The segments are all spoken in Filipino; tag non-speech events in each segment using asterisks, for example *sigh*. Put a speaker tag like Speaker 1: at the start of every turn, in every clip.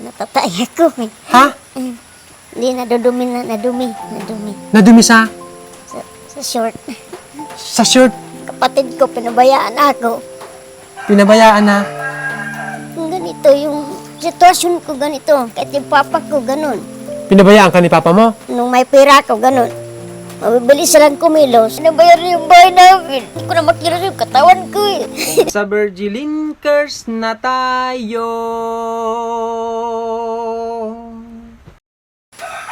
Speaker 1: Natatay ako eh.
Speaker 2: Ha?
Speaker 1: Hindi, nadudumi na, nadumi, nadumi.
Speaker 2: Nadumi sa,
Speaker 1: Sa, sa short.
Speaker 2: sa shirt.
Speaker 1: Kapatid ko, pinabayaan ako.
Speaker 2: Pinabayaan na.
Speaker 1: Ganito yung sitwasyon ko ganito. Kahit yung papa ko, ganun.
Speaker 2: Pinabayaan ka ni Papa mo?
Speaker 1: Nung may pera ko, ganun. Mabibili silang kumilos. Pinabayar yung bahay namin. Hindi ko na makira yung katawan ko eh. *laughs*
Speaker 2: Sa Virgilin Curse na tayo.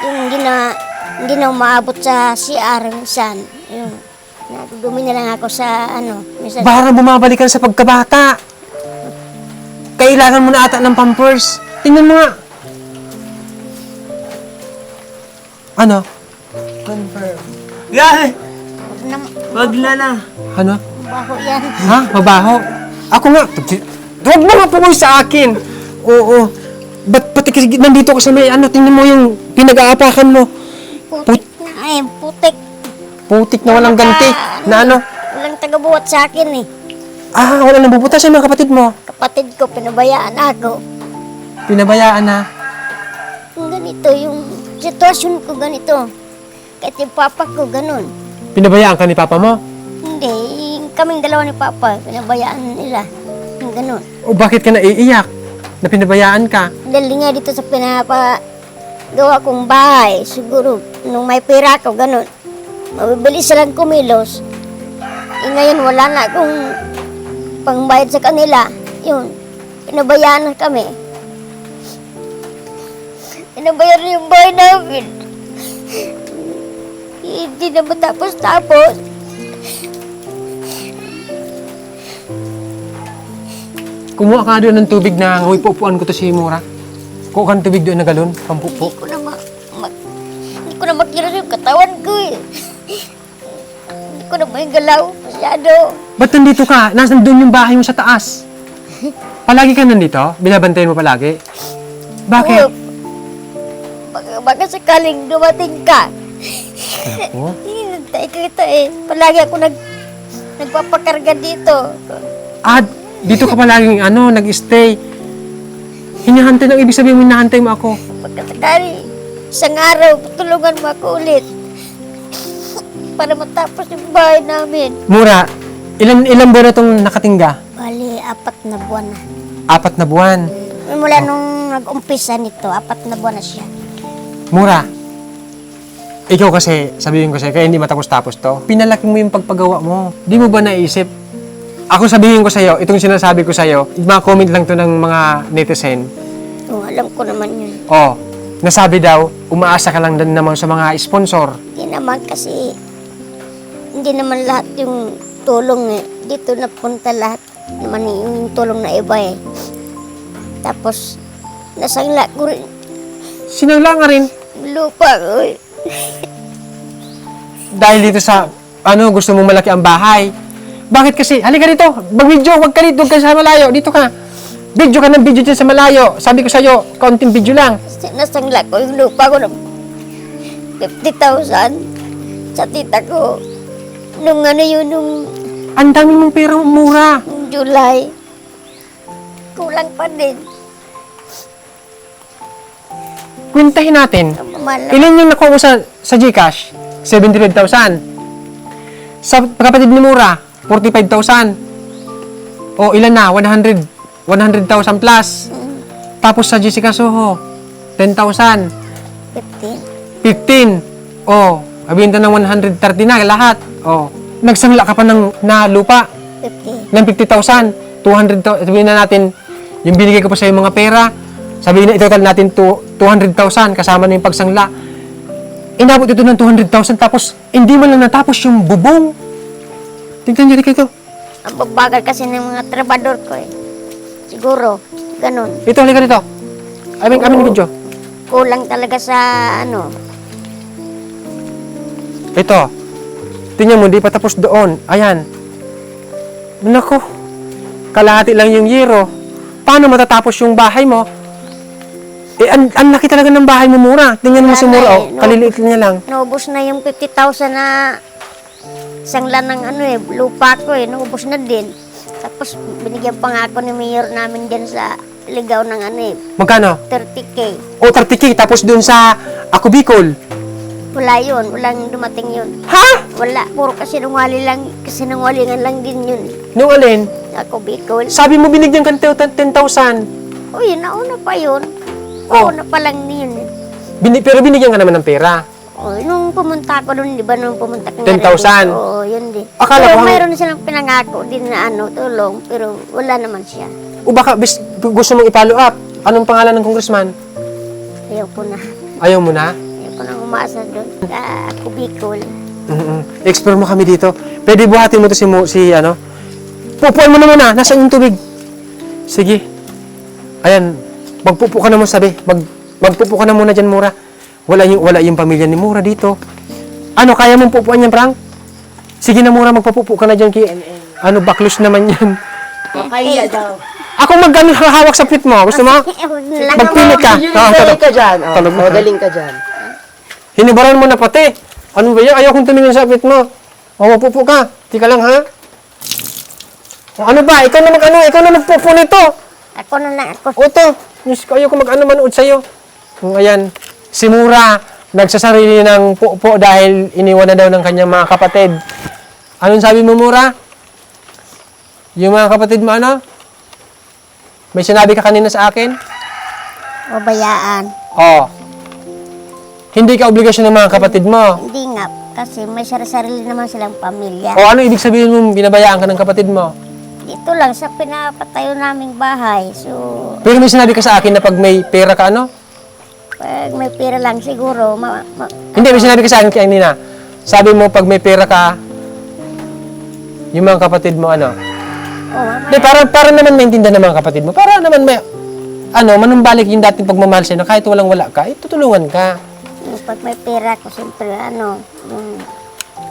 Speaker 1: yung hindi na, hindi na umaabot sa CR minsan. Yung nadudumi na lang ako sa ano. Minsan,
Speaker 2: Parang bumabalik ka na sa pagkabata. Kailangan mo na ata ng pampers. Tingnan mo nga. Ano?
Speaker 3: Confirm. Yan!
Speaker 1: Huwag na,
Speaker 3: Wag na na.
Speaker 2: Ano?
Speaker 1: baho yan.
Speaker 2: Ha? Mabaho? Ako nga. Huwag mo nga pumoy sa akin. Oo. Ba't pati kasi nandito ka sa may ano, tingnan mo yung pinag-aapakan mo.
Speaker 1: Putik na ay, putik.
Speaker 2: Putik na walang ganti. Na ano?
Speaker 1: Walang tagabuhat sa akin eh.
Speaker 2: Ah, wala nang bubuta sa mga kapatid mo.
Speaker 1: Kapatid ko, pinabayaan ako.
Speaker 2: Pinabayaan na.
Speaker 1: Kung ganito, yung sitwasyon ko ganito. Kahit yung papa ko, ganun.
Speaker 2: Pinabayaan ka ni Papa mo?
Speaker 1: Hindi, kaming dalawa ni papa, pinabayaan nila. Yung ganun.
Speaker 2: O bakit ka naiiyak? Na pinabayaan ka?
Speaker 1: Dahil nga dito sa pinapa gawa kong bahay, siguro, nung may pera ko, ganun. Mabibili silang kumilos. Eh, ngayon, wala na akong pangbayad sa kanila. Yun, pinabayaan na kami. Pinabayaan na yung bahay namin. Hindi na matapos-tapos.
Speaker 2: Kumuha ka doon ng tubig na upuan ko to si Mura. Kuha ka ng tubig doon na galon, pampupo.
Speaker 1: Hindi ko na ma... ma- hindi ko na makira yung katawan ko eh. hindi ko na may galaw masyado.
Speaker 2: Ba't nandito ka? Nasaan doon yung bahay mo sa taas? Palagi ka nandito? Binabantayan mo palagi? Bakit?
Speaker 1: Oo. Baka, baka sakaling dumating ka.
Speaker 2: Ako?
Speaker 1: Hinintay ko ito eh. Palagi ako nag, nagpapakarga dito.
Speaker 2: Ah, dito ka palaging ano, nag-stay. Hinahantay ng ibig sabihin mo, hinahantay mo ako.
Speaker 1: Baka sakali, isang araw, tulungan mo ako ulit. Para matapos yung bahay namin.
Speaker 2: Mura, ilan ilan buwan na itong nakatingga?
Speaker 1: Bali, apat na buwan na.
Speaker 2: Apat na buwan.
Speaker 1: Mula nung nag-umpisa nito, apat na buwan na siya.
Speaker 2: Mura, ikaw kasi, sabihin ko sa'yo, kaya hindi matapos-tapos to, pinalaki mo yung pagpagawa mo. Di mo ba naisip? Ako sabihin ko sa'yo, itong sinasabi ko sa'yo, mga comment lang to ng mga netizen.
Speaker 1: Oo, alam ko naman yun.
Speaker 2: Oh, nasabi daw, umaasa ka lang din naman sa mga sponsor.
Speaker 1: Hindi naman kasi, hindi naman lahat yung tulong eh. Dito napunta lahat naman yung tulong na iba eh. Tapos, nasangla ko rin
Speaker 2: Sinangla nga rin,
Speaker 1: lupa ko eh.
Speaker 2: Dahil dito sa, ano, gusto mong malaki ang bahay. Bakit kasi? Halika dito, mag-video, wag ka dito, huwag ka sa malayo, dito ka. Video ka ng video dyan sa malayo. Sabi ko sa'yo, kaunting video lang.
Speaker 1: Kasi Nasangla ko yung lupa ko ng 50,000 sa tita ko. Nung ano yun, nung,
Speaker 2: Ang dami mong pera mura.
Speaker 1: nung July. Kulang pa din.
Speaker 2: Kwentahin natin.
Speaker 1: Mahal
Speaker 2: Ilan yung nakuha mo sa, sa Gcash? 75,000. Sa kapatid ni Mura, 45,000. O ilan na? 100. 100,000 plus. Tapos sa Jessica Soho, 10,000.
Speaker 1: 15.
Speaker 2: 15. O, abinta ng 130 na lahat. O, nagsangla ka pa ng na lupa
Speaker 1: 50.
Speaker 2: ng 50,000. 200,000. Sabihin na natin, yung binigay ko pa sa mga pera, sabihin na itotal natin to 200,000 kasama na yung pagsangla. Inabot ito ng 200,000 tapos hindi mo lang natapos yung bubong. Tingnan niyo dito.
Speaker 1: Ang babagal kasi ng mga trabador ko eh. Siguro, ganun.
Speaker 2: Ito, halika dito. Aming, aming video.
Speaker 1: Kulang talaga sa ano.
Speaker 2: Ito. Tingnan mo, di pa tapos doon. Ayan. Nako. Kalahati lang yung yero. Paano matatapos yung bahay mo? Eh, ang, ang laki talaga ng bahay mo, Mura. Tingnan mo
Speaker 1: Wala
Speaker 2: si
Speaker 1: na
Speaker 2: Mura,
Speaker 1: eh,
Speaker 2: oh.
Speaker 1: no?
Speaker 2: Kaliliit niya lang.
Speaker 1: Naubos na yung 50,000 na sangla ng ano eh, lupa ko eh. Naubos na din. Tapos binigyan pa nga ako ni mayor namin dyan sa ligaw ng ano eh,
Speaker 2: Magkano?
Speaker 1: 30k.
Speaker 2: O, 30k. Tapos dun sa Ako Bicol.
Speaker 1: Wala yun, walang dumating yun.
Speaker 2: Ha?
Speaker 1: Wala, puro kasinungaling lang, kasinungalingan lang din yun.
Speaker 2: Nung alin?
Speaker 1: Ako, Bicol.
Speaker 2: Sabi mo binigyan ka ng 10,000.
Speaker 1: Uy, nauna pa yun.
Speaker 2: Oh.
Speaker 1: Nauna pa lang yun.
Speaker 2: Bini, pero binigyan ka naman ng pera.
Speaker 1: Oh, nung pumunta ako doon, di ba, nung pumunta ka
Speaker 2: 10,000?
Speaker 1: Oo, yun din.
Speaker 2: Akala
Speaker 1: pero
Speaker 2: ko-
Speaker 1: mayroon silang pinangako din na ano, tulong, pero wala naman siya.
Speaker 2: O baka bis, gusto mong i-follow up. Anong pangalan ng congressman?
Speaker 1: Ayaw ko na.
Speaker 2: Ayaw mo na?
Speaker 1: Ayaw ko na umasa doon. Ah, ako, Bicol.
Speaker 2: mm Explore mo kami dito. Pwede buhatin mo to si, Mo, si ano. Pupuan mo na muna. Nasaan yung tubig? Sige. Ayan. Magpupo ka na mo sabi. Mag, magpupo ka na muna dyan, Mura. Wala yung, wala yung pamilya ni Mura dito. Ano, kaya mong pupuan yan, Prang? Sige na, Mura. Magpapupo ka na dyan. Ki, ano, baklos naman yan.
Speaker 3: Kaya daw.
Speaker 2: Ako mag ano, hawak sa pit mo. Gusto mo?
Speaker 1: Lang
Speaker 2: Magpilit ka. Oo,
Speaker 3: Galing
Speaker 2: tulog.
Speaker 3: ka dyan. Oh,
Speaker 2: Tulog na.
Speaker 3: Magaling ka dyan.
Speaker 2: Hinibaran mo na pati. Ano ba yan? Ayaw kong tumingin sa pit mo. O, mapupo ka. Tika lang, ha? O, ano ba? Ikaw na mag ano? Ikaw na magpupo nito.
Speaker 1: Ako na lang, ako.
Speaker 2: O, to. Diyos ko, ayaw ko mag ano manood sa'yo. Ayan. Si Mura, nagsasarili ng pupo dahil iniwan na daw ng kanyang mga kapatid. Anong sabi mo, Mura? Yung mga kapatid mo, ano? May sinabi ka kanina sa akin?
Speaker 1: Babayaan.
Speaker 2: Oo. Hindi ka obligasyon ng mga kapatid mo.
Speaker 1: Hindi nga, kasi may sarili-sarili naman silang pamilya.
Speaker 2: O ano ibig sabihin mo binabayaan ka ng kapatid mo?
Speaker 1: Dito lang sa pinapatayo naming bahay. So,
Speaker 2: Pero may sinabi ka sa akin na pag may pera ka ano?
Speaker 1: pag may pera lang siguro, ma, ma,
Speaker 2: Hindi, may sinabi ka sa akin kanina. Sabi mo pag may pera ka, yung mga kapatid mo ano?
Speaker 1: oh,
Speaker 2: Hindi, para, para naman maintindihan ng mga kapatid mo. Para naman may, ano, manumbalik yung dating pagmamahal sa'yo na kahit walang wala ka, eh, tutulungan ka.
Speaker 1: yung pag may pera ko, siyempre, ano, yung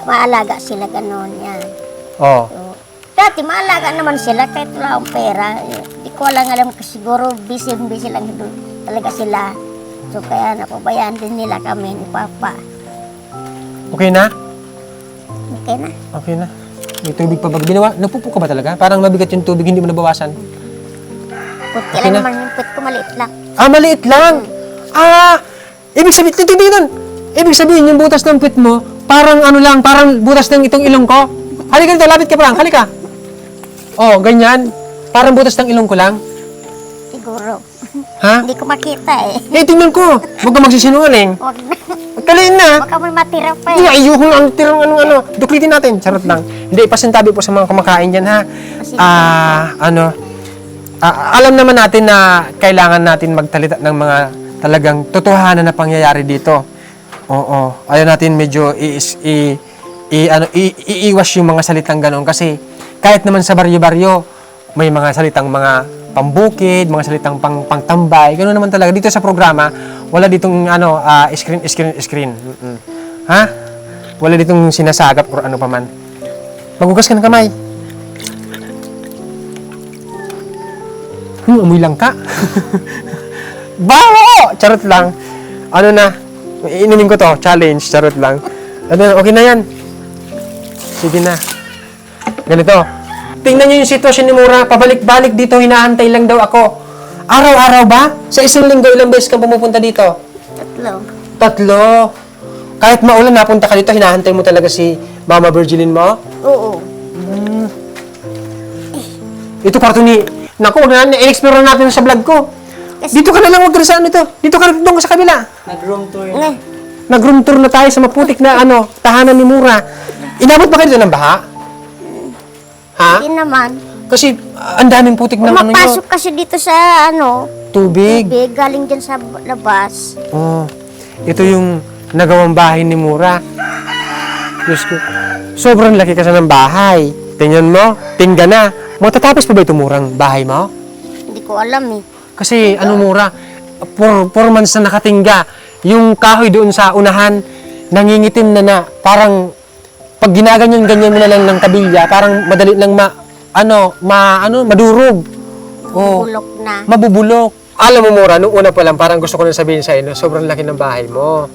Speaker 1: maalaga sila ganon yan.
Speaker 2: Oh.
Speaker 1: So, dati maalaga naman sila kahit wala akong pera. Hindi ko lang alam kasi siguro busy-busy lang talaga sila. So kaya napabayaan din nila kami ni Papa.
Speaker 2: Okay na?
Speaker 1: Okay na.
Speaker 2: Okay na. May tubig pa ba? Binawa, nagpupo ka ba talaga? Parang mabigat yung tubig, hindi mo nabawasan.
Speaker 1: Puti
Speaker 2: Okay
Speaker 1: lang
Speaker 2: na.
Speaker 1: naman yung put ko maliit lang.
Speaker 2: Ah, maliit lang. Ah, ibig sabihin, titignan. Ibig sabihin, yung butas ng puwit mo, parang ano lang, parang butas ng itong ilong ko. Halika dito, lapit ka parang, halika. Oh, ganyan. Parang butas ng ilong ko lang.
Speaker 1: Siguro.
Speaker 2: Ha? *laughs*
Speaker 1: Hindi ko makita eh.
Speaker 2: Eh, tingnan ko. Huwag ka magsisinungaling. *laughs*
Speaker 1: Huwag na.
Speaker 2: Magkaliin na.
Speaker 1: Baka may matira pa
Speaker 2: Hindi,
Speaker 1: eh.
Speaker 2: ayoko na ang tirang ano, ano. Duklitin natin. Charot lang. Hindi, pasintabi po sa mga kumakain dyan, ha? Ah, ano, ah, alam naman natin na kailangan natin magtalita ng mga talagang totohanan na pangyayari dito. Oo. Ayaw natin medyo i, i, i, ano, i, iiwas yung mga salitang ganoon kasi kahit naman sa baryo-baryo, may mga salitang mga pambukid, mga salitang pang pangtambay, ganoon naman talaga dito sa programa, wala ditong ano ah, screen screen screen. Mm-mm. Ha? Wala ditong sinasagap or ano pa man. Magugas ka ng kamay. Hmm, amoy lang ka. *laughs* Bawo! Charot lang. Ano na? Inumin ko to. Challenge. Charot lang. Ano na? Okay na yan. Sige na. Ganito. Tingnan niyo yung sitwasyon ni Mura. Pabalik-balik dito. Hinahantay lang daw ako. Araw-araw ba? Sa isang linggo, ilang beses ka pumupunta dito?
Speaker 1: Tatlo.
Speaker 2: Tatlo. Kahit maulan, napunta ka dito, hinahantay mo talaga si Mama Virgilin mo?
Speaker 1: Oo.
Speaker 2: Ito kwarto ni... Naku, na, in-explore na natin sa vlog ko. Dito ka na lang, wag ka na sa ano ito. Dito ka na, doon ka sa kabila.
Speaker 3: Nag-room tour.
Speaker 2: Nag-room tour na tayo sa maputik na ano, tahanan ni Mura. Inabot ba kayo dito ng baha? Ha?
Speaker 1: Hindi naman.
Speaker 2: Kasi ah, ang daming putik ng ano nyo.
Speaker 1: Mapasok kasi dito sa ano,
Speaker 2: Tubig.
Speaker 1: tubig, galing dyan sa labas.
Speaker 2: Oh, ito yung nagawang bahay ni Mura. Diyos ko. Sobrang laki kasi ng bahay. Tingnan mo, tingga na. Matatapos pa ba ito murang bahay mo?
Speaker 1: Hindi ko alam eh.
Speaker 2: Kasi ano mura, four, four months na nakatingga. Yung kahoy doon sa unahan, nangingitim na na. Parang pag ginaganyan-ganyan mo na lang ng kabilya, parang madali lang ma, ano, ma, ano, madurog. Oh,
Speaker 1: Bulok na.
Speaker 2: mabubulok. Alam mo mura, nung una pa lang, parang gusto ko na sabihin sa inyo, sobrang laki ng bahay mo.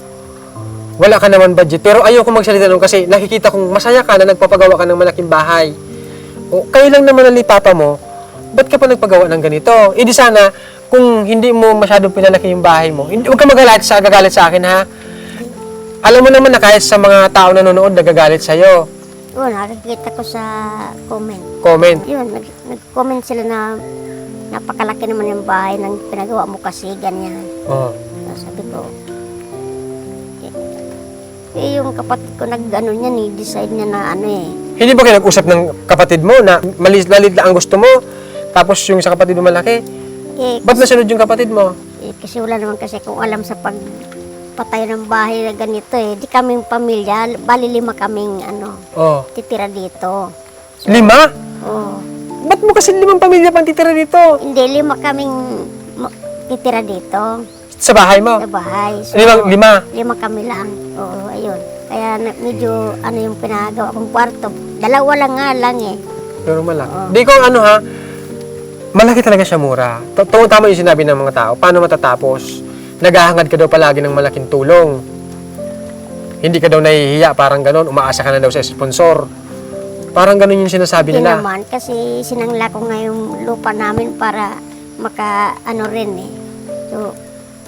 Speaker 2: Wala ka naman budget. Pero ayoko magsalita nun kasi nakikita kong masaya ka na nagpapagawa ka ng malaking bahay. O, kayo lang naman ang papa mo, ba't ka pa nagpagawa ng ganito? Eh di sana, kung hindi mo masyadong pinalaki yung bahay mo, hindi, huwag ka magalit sa, gagalit sa akin ha. Alam mo naman na kahit sa mga tao na nanonood, nagagalit sa'yo.
Speaker 1: Yun, nakikita ko sa comment.
Speaker 2: Comment.
Speaker 1: Yun, nag, nag-comment sila na napakalaki naman yung bahay ng pinagawa mo kasi ganyan.
Speaker 2: Oh.
Speaker 1: So, sabi ko, eh, eh, yung kapatid ko nag-ano niya ni decide niya na ano eh.
Speaker 2: Hindi ba kayo nag-usap ng kapatid mo na malis lalit lang ang gusto mo, tapos yung sa kapatid mo malaki?
Speaker 1: Eh,
Speaker 2: Ba't nasunod yung kapatid mo?
Speaker 1: eh, kasi wala naman kasi kung alam sa pagpatay ng bahay na ganito eh. Di kaming pamilya, bali lima kaming ano,
Speaker 2: Oh.
Speaker 1: titira dito.
Speaker 2: Lima?
Speaker 1: Oh.
Speaker 2: Ba't mo kasi limang pamilya pang titira dito?
Speaker 1: Hindi, lima kaming ma- titira dito
Speaker 2: Sa bahay mo?
Speaker 1: sa bahay. So,
Speaker 2: Lima? lima.
Speaker 1: lima kami lang. Oo, ayun. Kaya na, medyo ano yung pinagawa kong kwarto. Dalawa lang nga lang eh.
Speaker 2: Pero malaki. Di ko ano ha, malaki talaga siya mura. Totoo tama yung sinabi ng mga tao. Paano matatapos? Naghahangad ka daw palagi ng malaking tulong. Hindi ka daw nahihiya, parang ganon. Umaasa ka na daw sa sponsor. Parang ganon yung sinasabi
Speaker 1: Hindi
Speaker 2: nila.
Speaker 1: naman, kasi sinangla ko nga yung lupa namin para maka ano rin eh. So,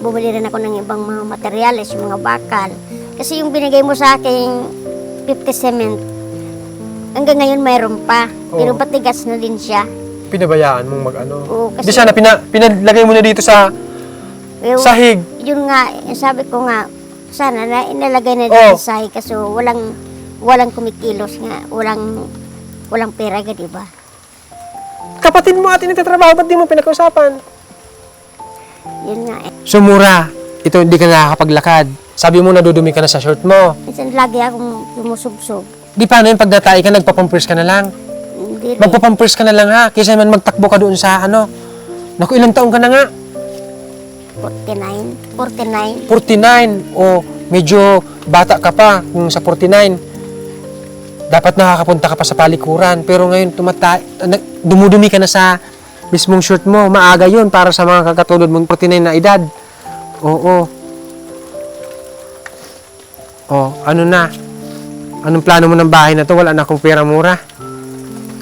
Speaker 1: bumili rin ako ng ibang mga materyales, yung mga bakal. Kasi yung binigay mo sa akin, 50 cement, hanggang ngayon mayroon pa. Pero
Speaker 2: Oo.
Speaker 1: batigas na din siya.
Speaker 2: Pinabayaan mong mag-ano.
Speaker 1: Oo, kasi-
Speaker 2: Di sana, pina, pinalagay mo na dito sa
Speaker 1: Pero,
Speaker 2: sahig.
Speaker 1: yun nga, eh, sabi ko nga, sana na inalagay na
Speaker 2: Oh.
Speaker 1: din sa sahig kasi walang walang kumikilos nga, walang walang pera ga, di ba?
Speaker 2: Kapatid mo atin nagtatrabaho, ba't di mo pinag-usapan?
Speaker 1: Yun nga eh.
Speaker 2: So mura, ito hindi ka nakakapaglakad. Sabi mo nadudumi ka na sa short mo.
Speaker 1: Minsan lagi akong sumusubsob.
Speaker 2: Di paano yun, pag natay ka, nagpapampers ka na lang.
Speaker 1: Hindi rin.
Speaker 2: Magpapampers ka na lang ha, kaysa naman magtakbo ka doon sa ano. Naku, ilang taong ka na nga?
Speaker 1: 49. 49.
Speaker 2: 49. O medyo bata ka pa kung sa 49. Dapat nakakapunta ka pa sa palikuran. Pero ngayon, tumata, nag- dumudumi ka na sa mismong short mo. Maaga yun para sa mga kakatulad mong 49 na edad. Oo. Oh, ano na? Anong plano mo ng bahay na to? Wala na akong pera mura.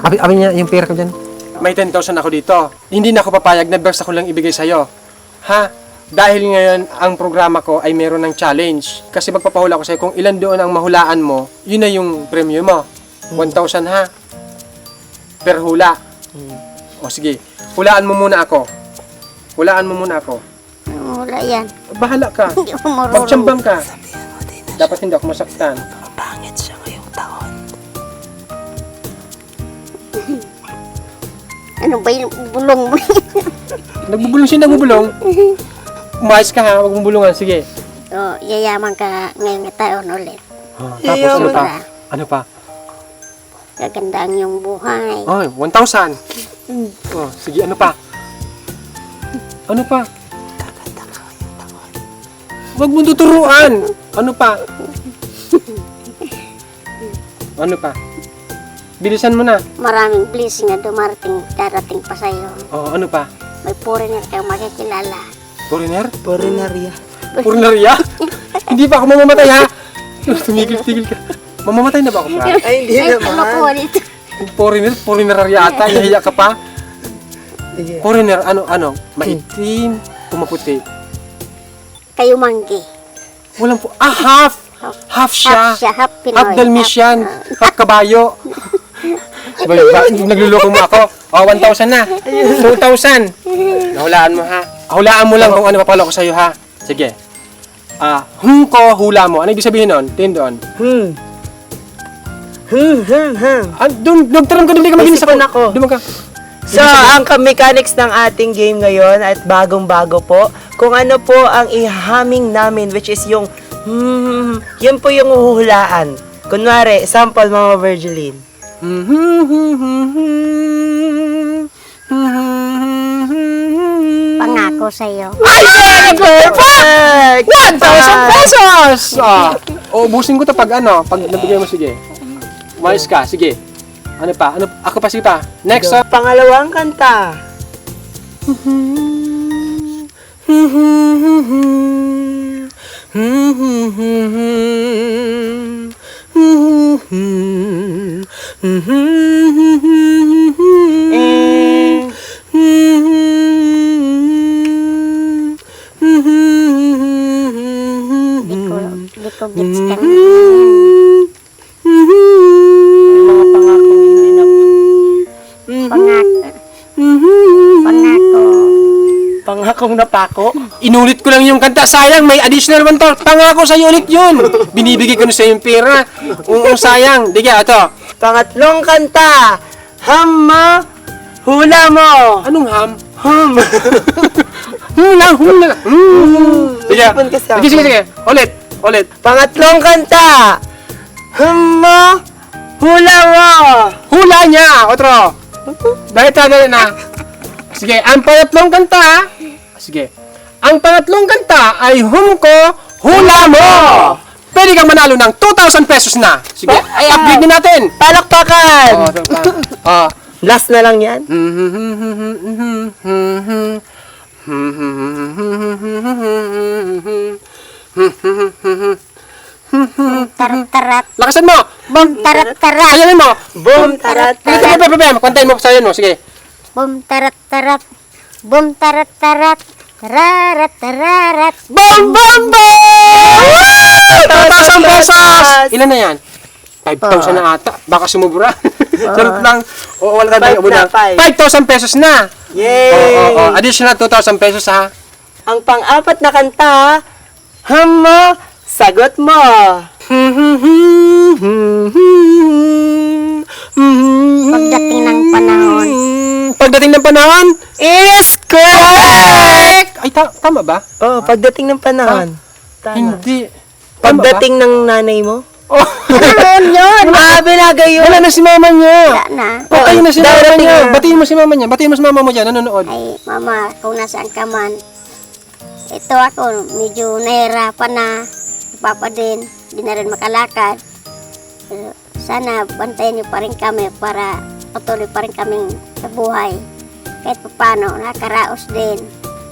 Speaker 2: Abi, abi niya yung pera ko dyan. May 10,000 ako dito. Hindi na ako papayag na verse ako lang ibigay sa'yo. Ha? Dahil ngayon, ang programa ko ay meron ng challenge. Kasi magpapahula ko sa'yo kung ilan doon ang mahulaan mo, yun na yung premium mo. 1,000 ha? Per hula. O sige, hulaan mo muna ako. Hulaan mo muna ako.
Speaker 1: Wala yan.
Speaker 2: Bahala ka. *laughs*
Speaker 1: Hindi ako marunong.
Speaker 2: Magtsambang ka. Dapat hindi ako masaktan. *laughs*
Speaker 1: Ano ba yung bulong mo?
Speaker 2: Nagbubulong siya, nagbubulong. *laughs* Umayos ka ha, huwag mong bulungan. Sige.
Speaker 1: oh, yayaman ka ngayong taon ulit.
Speaker 2: Ah, tapos ano pa? Ano pa?
Speaker 1: Gaganda ang iyong buhay.
Speaker 2: Ay, 1,000. Oh, sige, ano pa? Ano pa? Huwag mo tuturuan. Ano pa? Ano pa? Bilisan mo na.
Speaker 1: Maraming blessing na dumarating, darating pa sa'yo.
Speaker 2: Oh, ano pa?
Speaker 1: May foreigner kang makikilala.
Speaker 2: Foreigner?
Speaker 3: Porinarya.
Speaker 2: Foreigner *laughs* Hindi pa ako mamamatay ha? Tumigil-tigil ka. Mamamatay na ba ako pa?
Speaker 3: Ay, hindi
Speaker 1: Ay,
Speaker 3: naman.
Speaker 2: Foreigner? Foreigner yata. Nahiya ka pa? Foreigner, ano, ano? Maitim, pumaputi.
Speaker 1: Kayo manggi.
Speaker 2: Walang po. Ah, half! Half siya.
Speaker 1: Half siya, half Pinoy.
Speaker 2: Half Dalmatian. Half kabayo. *laughs* Sabay, ba, nagluloko mo ako. O, 1,000 na. 2,000. *laughs* Nahulaan mo ha. Hulaan mo lang kung ano papalo ko sa'yo ha. Sige. Ah, hmm ko, hula mo. Ano ibig sabihin nun? Tingin doon.
Speaker 3: Hmm. Hmm, hmm, hmm.
Speaker 2: Ah, doon, nagtaram ka doon, ka maginis
Speaker 3: Isipan ako.
Speaker 2: Doon ka.
Speaker 3: So, ang mechanics ng ating game ngayon at bagong-bago po, kung ano po ang ihaming namin which is yung hmm, yun po yung uhulaan. Kunwari, sample Mama Virgiline.
Speaker 1: Pangako sa'yo.
Speaker 2: Ay, perfect! 1,000 pesos! Ah, o, ubusin ko to pag ano, pag nabigay mo, sige. Umayos ka, sige. Ano pa? Ano, ako pa, sige pa. Next, ah.
Speaker 3: Pangalawang kanta.
Speaker 1: Di ko gets ka na.
Speaker 3: Mga pangakong hindi na
Speaker 1: Pangako. Pangako.
Speaker 3: pangakong napako.
Speaker 2: Inulit ko lang yung kanta. Sayang, may additional one to. Pangako sa'yo ulit yun. Binibigay ko na sa'yo yung pera. Oo, *laughs* sayang. Di kaya, ito.
Speaker 3: Pangatlong kanta. Hama, hula mo.
Speaker 2: Anong ham?
Speaker 3: Hum. *laughs*
Speaker 2: Hula, hula. Hmm. *laughs* Sige, sige, sige, sige. Ulit, ulit.
Speaker 3: Pangatlong kanta. Hama, hula mo.
Speaker 2: Hula niya. Otro. Dahil tagal na. Sige, ang pangatlong kanta. Sige. Ang pangatlong kanta ay hum ko, hula mo. Pwede kang manalo ng 2,000 pesos na. Sige, ay upgrade din natin.
Speaker 3: Palakpakan.
Speaker 2: Oh. Ah.
Speaker 3: Last na lang yan.
Speaker 1: Boom tarat tarat.
Speaker 2: Lakasan mo. Boom
Speaker 1: tarat
Speaker 2: tarat. Ayanin mo.
Speaker 3: Boom tarat
Speaker 2: tarat. Hindi ka problema. Kontayin mo sa mo. Sige.
Speaker 1: Boom tarat tarat. Boom tarat tarat. Tararat tararat.
Speaker 2: Boom boom boom. Tatasang pesos. Ilan na yan? 5,000 na ata. Baka sumubura. *laughs* Charot lang. Oo, wala tayong
Speaker 3: abuna.
Speaker 2: 5,000 pesos na.
Speaker 3: Yay!
Speaker 2: Oo, oo, oo. Additional 2,000 pesos ha.
Speaker 3: Ang pang-apat na kanta Hama, sagot mo.
Speaker 1: Pagdating ng panahon.
Speaker 2: Pagdating ng panahon,
Speaker 3: Is correct!
Speaker 2: ay ta- tama ba?
Speaker 3: Oh, pagdating ng panahon. Tama.
Speaker 2: Hindi. Tama ba?
Speaker 3: Pagdating ng nanay mo?
Speaker 2: Oh.
Speaker 1: Ano yun?
Speaker 3: Ah, binagay yun.
Speaker 2: Wala na si mama niya.
Speaker 1: Wala na.
Speaker 2: Patay na si mama niya.
Speaker 3: na.
Speaker 2: Batiin mo si mama niya. Batiin mo si mama mo dyan. Nanonood.
Speaker 1: Ay, mama, kung nasaan ka man. Ito ako, medyo nahirapan na. Papa din, di na rin makalakad. Pero sana bantayan niyo pa rin kami para patuloy pa rin kaming sa buhay. Kahit pa paano, nakakaraos din.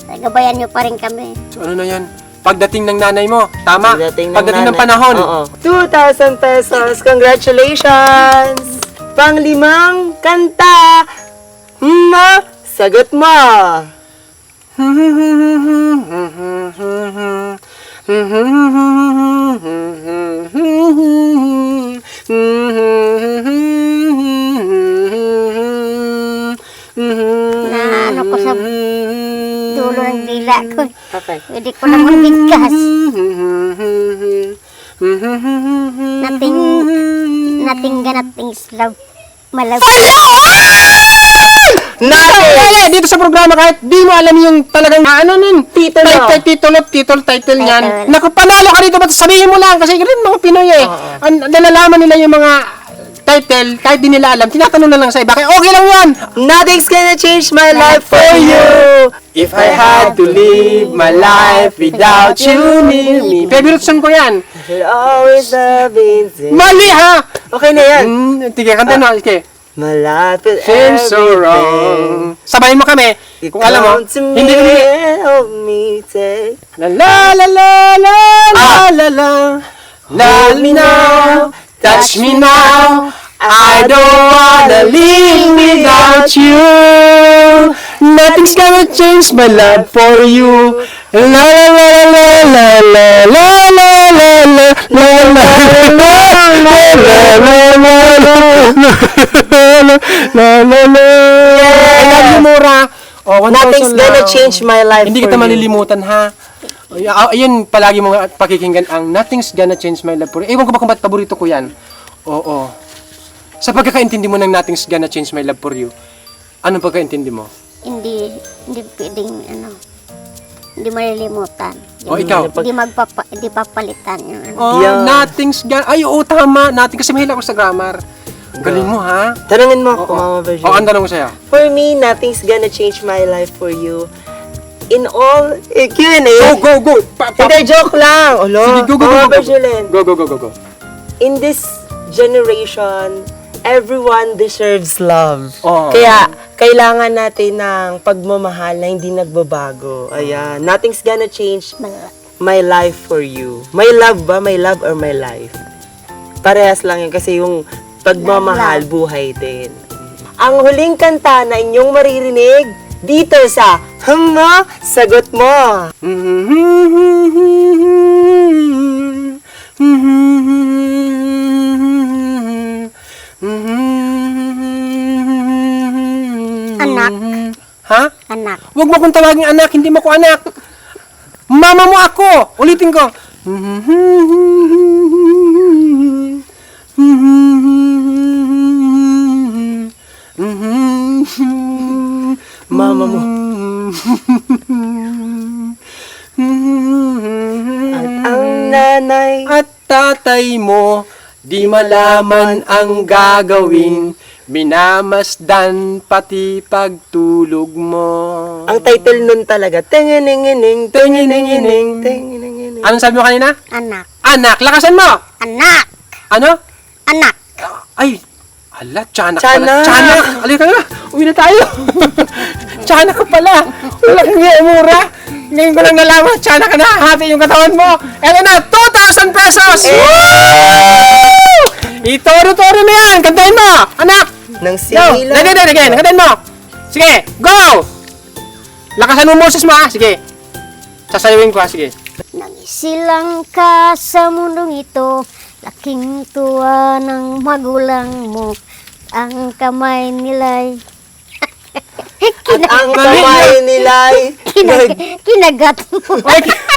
Speaker 1: Gabayan niyo pa rin kami.
Speaker 2: So ano na yan? Pagdating ng nanay mo. Tama.
Speaker 3: Pagdating ng,
Speaker 2: Pagdating ng
Speaker 3: nanay.
Speaker 2: panahon.
Speaker 3: Oo. 2,000 pesos. Congratulations! Panglimang kanta. Ma, sagot mo.
Speaker 1: Na ano ko sa dulo ng dila ko.
Speaker 3: Okay.
Speaker 1: Pwede ko na magbigkas. Nating, nating ganating love. Malab.
Speaker 3: Natin!
Speaker 2: Kaya dito sa programa kahit di mo alam yung talagang ano nun,
Speaker 3: Titulo.
Speaker 2: title, titulo, title, title niyan.
Speaker 1: Title.
Speaker 2: Naku, panalo ka dito, ba't sabihin mo lang kasi rin mga Pinoy eh. Ang nalalaman nila yung mga title, kahit di nila alam, tinatanong na lang sa iba. Kaya okay lang yan.
Speaker 3: Nothing's gonna change my life for you.
Speaker 2: If I had to live my life without you near me. Favorite song ko yan.
Speaker 3: Should always have been there.
Speaker 2: Mali ha!
Speaker 3: Okay na yan.
Speaker 2: Hmm, sige, kanta na. Okay.
Speaker 3: Malapit
Speaker 2: Seems so wrong. Sabayin mo kami. Kung alam mo, hindi
Speaker 3: and help me take
Speaker 2: La la la la la la la la Love me now, touch me now I don't wanna live without you Nothing's gonna change my love for you La la la la la la la la la la la la la la la la la la I love you, Mura. Oh, 1,000
Speaker 3: Nothing's gonna
Speaker 2: lang.
Speaker 3: change my life
Speaker 2: Hindi
Speaker 3: for
Speaker 2: kita
Speaker 3: you.
Speaker 2: malilimutan ha. Ay- ah, Ayun, palagi mo nga pakikinggan ang Nothing's Gonna Change My Love For You. Ewan ko ba kung ba't paborito ko yan? Oo. Sa pagkakaintindi mo ng Nothing's Gonna Change My Love For You, anong pagkakaintindi mo?
Speaker 1: Hindi, hindi pwedeng, ano, hindi malilimutan.
Speaker 2: O, ikaw?
Speaker 1: Hindi magpapa, hindi papalitan yung ano.
Speaker 2: Oh,
Speaker 3: Yeah.
Speaker 2: Nothing's Gonna... Ay, oo, tama. Nothing. Kasi mahilig ako sa grammar. Galing mo, ha?
Speaker 3: Tanungin mo ako,
Speaker 2: Oo.
Speaker 3: Mama Virgin.
Speaker 2: O, ang tanong ko sa'yo.
Speaker 3: For me, nothing's gonna change my life for you. In all, eh, Q&A.
Speaker 2: Go, go, go! Pa, pa.
Speaker 3: Hindi, joke lang. Olo,
Speaker 2: Sige, go, go, go,
Speaker 3: Mama
Speaker 2: go, go.
Speaker 3: Virgin.
Speaker 2: Go, go, go, go, go.
Speaker 3: In this generation, everyone deserves love.
Speaker 2: Oo.
Speaker 3: Kaya, kailangan natin ng pagmamahal na hindi nagbabago. Ayan. Nothing's gonna change my life for you. My love ba? My love or my life? Parehas lang yun kasi yung pagmamahal, buhay din. Ang huling kanta na inyong maririnig dito sa Hama Sagot Mo.
Speaker 1: Anak.
Speaker 2: Ha?
Speaker 1: Anak.
Speaker 2: Huwag mo akong tawaging anak, hindi mo ko anak. Mama mo ako. Ulitin ko.
Speaker 3: Mama mo. At ang nanay.
Speaker 2: At tatay mo, di malaman ang gagawin. Minamasdan pati pagtulog mo.
Speaker 3: Ang title nun talaga, tinginingining, tinginingining, tinginingining.
Speaker 2: Anong sabi mo kanina?
Speaker 1: Anak.
Speaker 2: Anak, lakasan mo!
Speaker 1: Anak.
Speaker 2: Ano?
Speaker 1: Anak.
Speaker 2: Ay, ala, tiyanak
Speaker 3: Tiyanak.
Speaker 2: pala. Tiyanak! Alika na, uwi na tayo. *laughs* tiyanak ka pala. Wala kang nga umura. Ngayon ko lang nalaman, tiyanak ka na, hati yung katawan mo. Eto na, 2,000 pesos! Woo! Itoro-toro na yan, kantahin mo, anak!
Speaker 3: Nang
Speaker 2: Go!
Speaker 3: sinilang.
Speaker 2: Dali, dali, dali, kantahin mo. Sige, go! Lakasan mo Moses mo, ha? Sige. Sasayawin ko, ha? Sige.
Speaker 1: Nangisilang ka sa mundong ito, laking tuwa ng magulang mo. Ang kamay nila'y *laughs*
Speaker 3: At ang kamay *laughs* nila'y
Speaker 1: kinag kinagat mo.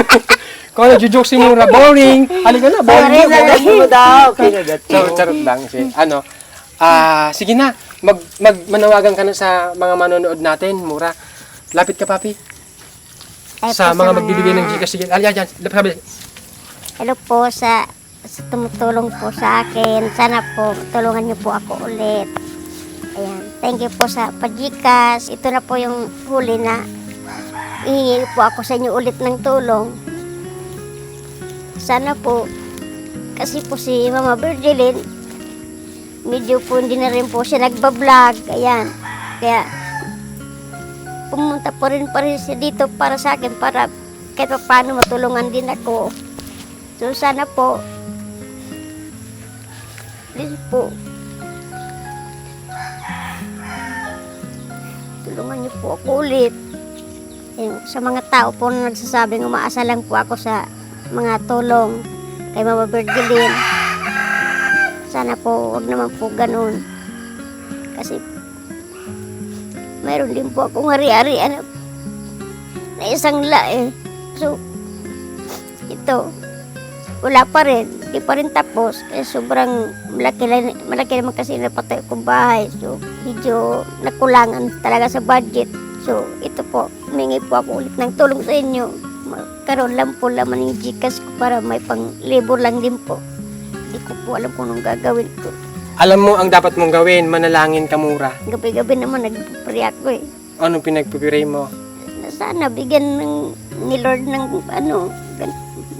Speaker 1: *laughs*
Speaker 2: Kung ano, jujuk si Mura, boring. Halika na, boring.
Speaker 1: Sorry,
Speaker 3: Kinagat mo daw. Kinagat mo.
Speaker 2: Charot, charot lang. Si, ano, ah, sige na. Mag, mag, manawagan ka na sa mga manonood natin, Mura. Lapit ka, papi.
Speaker 1: Ay,
Speaker 2: Sa mga magbibigay ng Gcash. Sige, alya, dyan. Lapit, sabi.
Speaker 1: Hello po sa tumutulong po sa akin. Sana po tulungan niyo po ako ulit. Ayan. Thank you po sa pajikas. Ito na po yung huli na ihingi po ako sa inyo ulit ng tulong. Sana po kasi po si Mama Virgilin medyo po hindi na rin po siya nagbablog. Ayan. Kaya pumunta po rin pa rin siya dito para sa akin para kahit pa paano matulungan din ako. So sana po, please po, tulungan niyo po ako ulit. Yung, sa mga tao po na nagsasabing umaasa lang po ako sa mga tulong kay Mama Virgilin. Sana po, wag naman po ganun. Kasi, mayroon din po akong hari-harian na isang la eh. So, ito, wala pa rin. Di pa rin tapos. Kaya sobrang malaki, malaki naman kasi napatay kong bahay. So, medyo nakulangan talaga sa budget. So, ito po, humingi po ako ulit ng tulong sa inyo. Karoon lang po laman yung Gcash ko para may pang labor lang din po. Hindi ko po alam kung anong gagawin ko.
Speaker 2: Alam mo ang dapat mong gawin, manalangin ka, Mura.
Speaker 1: Gabi-gabi naman nagpapri ako eh.
Speaker 2: Anong pinagpipiray mo?
Speaker 1: na sana bigyan ng ni Lord ng ano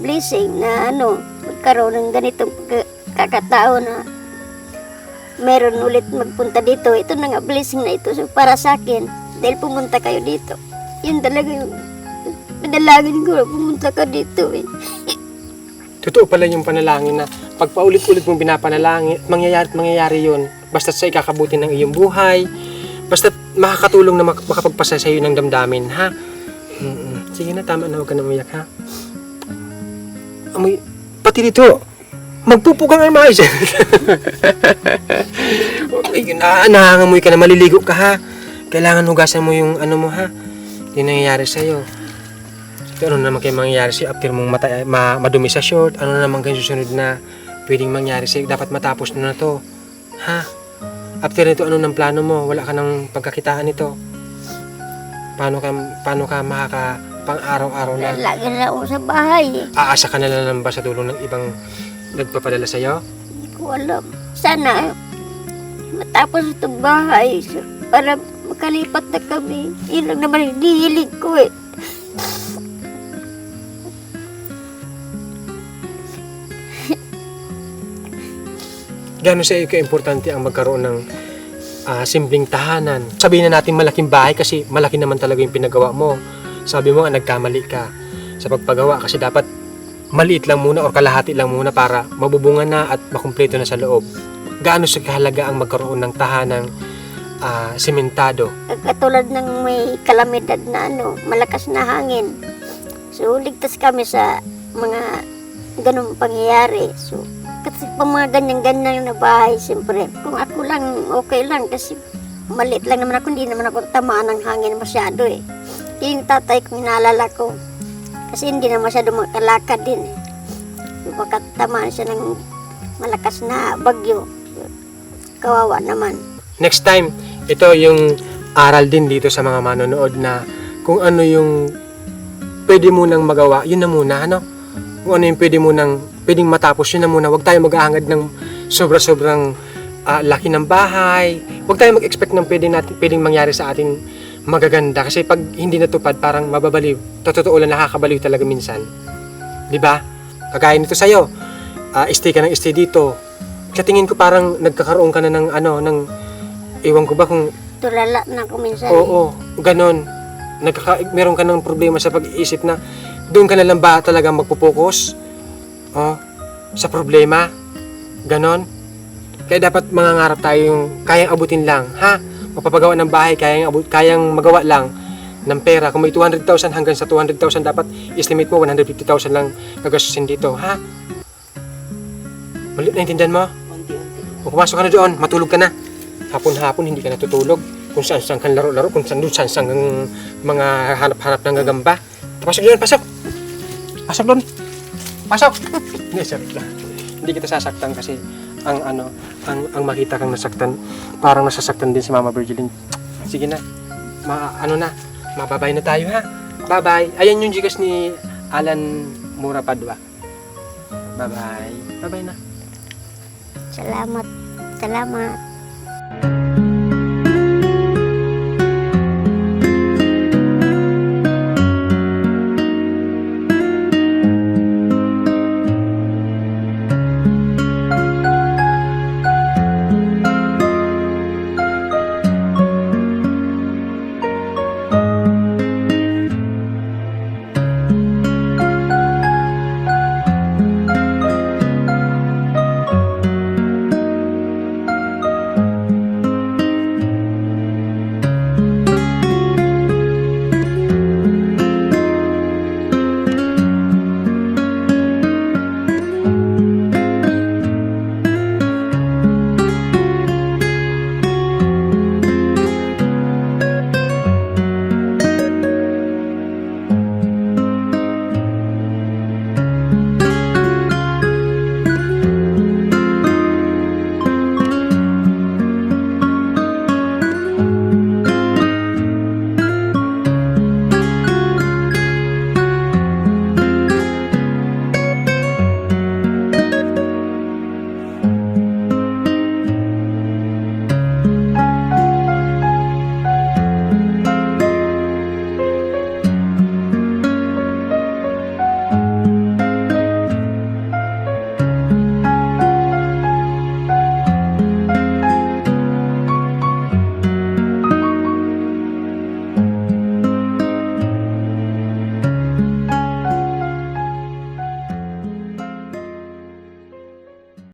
Speaker 1: blessing na ano magkaroon ng ganitong pagka- kakatao na meron ulit magpunta dito ito na nga blessing na ito so para sa akin dahil pumunta kayo dito yun talaga yung panalangin ko na pumunta ka dito eh
Speaker 2: Totoo pala yung panalangin na pag paulit-ulit mong binapanalangin, mangyayari at mangyayari yun. Basta sa ikakabuti ng iyong buhay, basta makakatulong na mak- makapagpasa sa iyo ng damdamin, ha? Mm-mm. Sige na, tama na, huwag ka na umiyak, ha? Amoy, pati dito, magpupukang ang mais. *laughs* Na, nahangamoy ka na, maliligo ka, ha? Kailangan hugasan mo yung ano mo, ha? Yung nangyayari sa'yo. Pero ano naman kayo mangyayari sa'yo after mong mata, ma, madumi sa short? Ano naman kayo susunod na pwedeng mangyari sa'yo? Dapat matapos na na to. Ha? After nito, ano ng plano mo? Wala ka ng pagkakitaan nito. Paano ka, paano ka makaka pang araw-araw na
Speaker 1: lagi na ako sa bahay
Speaker 2: aasa ka na lang ba sa tulong ng ibang nagpapadala sa'yo?
Speaker 1: hindi ko alam sana matapos itong bahay para makalipat na kami yun lang naman hinihiling ko eh
Speaker 2: Gano'n sa iyo ka-importante ang magkaroon ng ah, simpleng tahanan. Sabihin na natin malaking bahay kasi malaki naman talaga yung pinagawa mo. Sabi mo nga nagkamali ka sa pagpagawa kasi dapat maliit lang muna o kalahati lang muna para mabubungan na at makumpleto na sa loob. Gaano sa kahalaga ang magkaroon ng tahanang ah, sementado.
Speaker 1: Katulad ng may kalamidad na ano, malakas na hangin. So, ligtas kami sa mga ganong pangyayari. So, kasi pa mga ganyan-ganyan na bahay, siyempre, kung ako lang, okay lang. Kasi maliit lang naman ako, hindi naman ako tamaan ng hangin masyado eh. Yung tatay ko, hinalala ko. Kasi hindi na masyado makalakad din eh. Baka tamaan siya ng malakas na bagyo. Kawawa naman.
Speaker 2: Next time, ito yung aral din dito sa mga manonood na kung ano yung pwede mo nang magawa, yun na muna, ano? Kung ano yung pwede mo nang, pwedeng matapos, yun na muna. Huwag tayo mag-aangad ng sobra-sobrang ah, laki ng bahay. Huwag tayo mag-expect ng pwedeng, natin, pwedeng mangyari sa atin magaganda. Kasi pag hindi natupad, parang mababaliw. Totoo lang, nakakabaliw talaga minsan. Di ba? Kagaya nito sa'yo, ah, stay ka ng stay dito. Sa tingin ko parang nagkakaroon ka na ng ano, ng, ewan ko ba kung
Speaker 1: Tulala na ako minsan. eh.
Speaker 2: Oo, ganon. Nagkaka meron ka ng problema sa pag-iisip na doon ka na lang ba talaga magpo-focus? Oh, sa problema? Ganon. Kaya dapat mangangarap tayo yung kayang abutin lang, ha? Mapapagawa ng bahay, kayang, kayang magawa lang ng pera. Kung may 200,000 hanggang sa 200,000, dapat estimate mo 150,000 lang gagastusin dito, ha? Mali, naintindihan mo? Kung pumasok ka na doon, matulog ka na. Hapon-hapon, hindi ka natutulog. Kung saan-saan kang laro-laro, kung saan saan saan mga hanap-hanap ng gagamba. Pasok doon, pasok! Pasok doon! Pasok! *laughs* Hindi, sorry lang. Hindi kita sasaktan kasi ang ano, ang, ang makita kang nasaktan, parang nasasaktan din si Mama Virgilin. Sige na, ma, ano na, mababay na tayo ha. Bye-bye. Ayan yung gigas ni Alan Mura Padua. Bye-bye. Bye-bye na.
Speaker 1: Salamat. Salamat.